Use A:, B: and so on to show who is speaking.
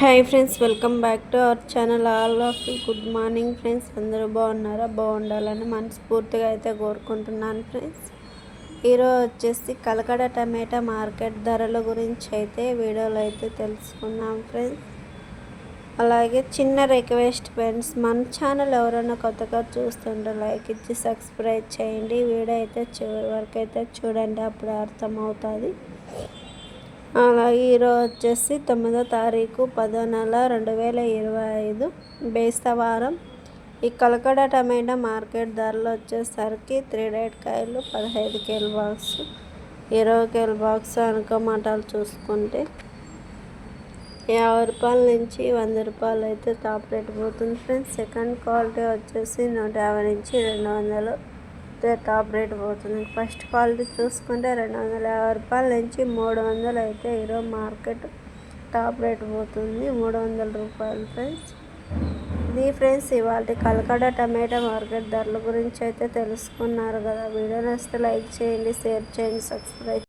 A: Hi friends welcome back to our channel all of good morning friends అందరూ బాగున్నారా? బాగుండాలని మనస్ఫూర్తిగా అయితే కోరుకుంటున్నాను ఫ్రెండ్స్ ఈరోజు వచ్చేసి కలకడ టమాటా మార్కెట్ ధరల గురించి అయితే వీడియోలో అయితే తెలుసుకున్నాం ఫ్రెండ్స్ అలాగే చిన్న రిక్వెస్ట్ ఫ్రెండ్స్ మన ఛానల్ ఎవరైనా కొత్తగా చూస్తుంటే లైక్ ఇచ్చి సబ్స్క్రైబ్ చేయండి. వీడియో అయితే చివరి వరకు అయితే చూడండి అప్పుడు అర్థమవుతుంది. అలాగే ఈరోజు వచ్చేసి తొమ్మిదో తారీఖు పదో నెల రెండు వేల ఇరవై ఐదు బేస్తవారం. ఈ కలకడ టమాటా మార్కెట్ ధరలు వచ్చేసరికి త్రీ డేట్ కాయలు పదహైదు కేల్ బాక్స్ ఇరవై కేల్ బాక్స్ అనుకోమాటాలు చూసుకుంటే యాభై రూపాయల నుంచి వంద రూపాయలు అయితే టాప్ రేట్ పోతుంది ఫ్రెండ్స్. సెకండ్ క్వాలిటీ వచ్చేసి నూట యాభై నుంచి రెండు వందలు టాప్ రేట్ పోతుంది. ఫస్ట్ క్వాలిటీ చూసుకుంటే రెండు వందల యాభై రూపాయల నుంచి మూడు వందలు అయితే ఈరోజు మార్కెట్ టాప్ రేట్ పోతుంది. మూడు వందల రూపాయలు ఫ్రెండ్స్. ఇది ఫ్రెండ్స్ ఇవాళ కలకడ టమాటా మార్కెట్ ధరల గురించి అయితే తెలుసుకున్నారు కదా. వీడియో నచ్చితే లైక్ చేయండి షేర్ చేయండి సబ్స్క్రైబ్